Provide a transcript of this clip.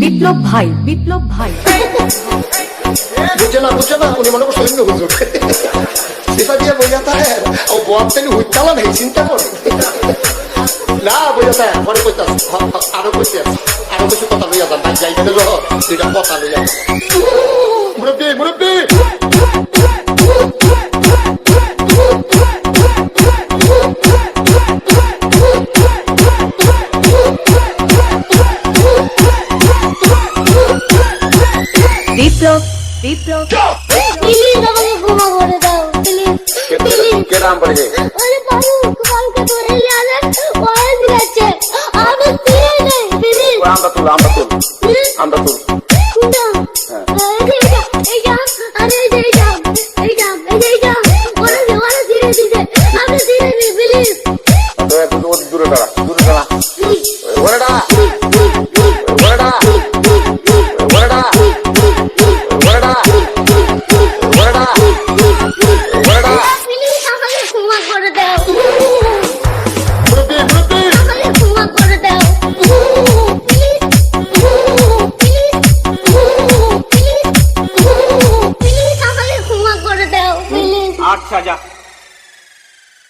বিপ্লব ভাই বিপ্লব ভাই। বুঝে না বুঝে না উনি মনে করছেন হুজুর। সেটা দিয়ে বোঝা থাকে ও বয়াতেন হুইতালা নেই চিন্তা করে। না বোঝা থাকে পরে কইতে আরও কইতে আছে। আরও কিছু কথা লইয়া যান ভাই যাইবে না দুইটা কথা লইয়া যান মুরব্বী মুরব্বী বিপ্লব বিপ্লব প্লিজ আমাকে ক্ষমা করে দাও প্লিজ প্লিজ কে নাম পড়ে ওরে বাবু কালকে ধরে নিয়ে আসেন ওরা দিয়েছে দিয়ে নেই প্লিজ তো একটু দূরে দাঁড়া দূরে দাঁড়া। ওরে দাঁড়া। ওরে দাঁড়া। ওরে দাঁড়া। ওরে দাঁড়া। ওরে দাঁড়া। ওরে দাঁড়া। আচ্ছা যা।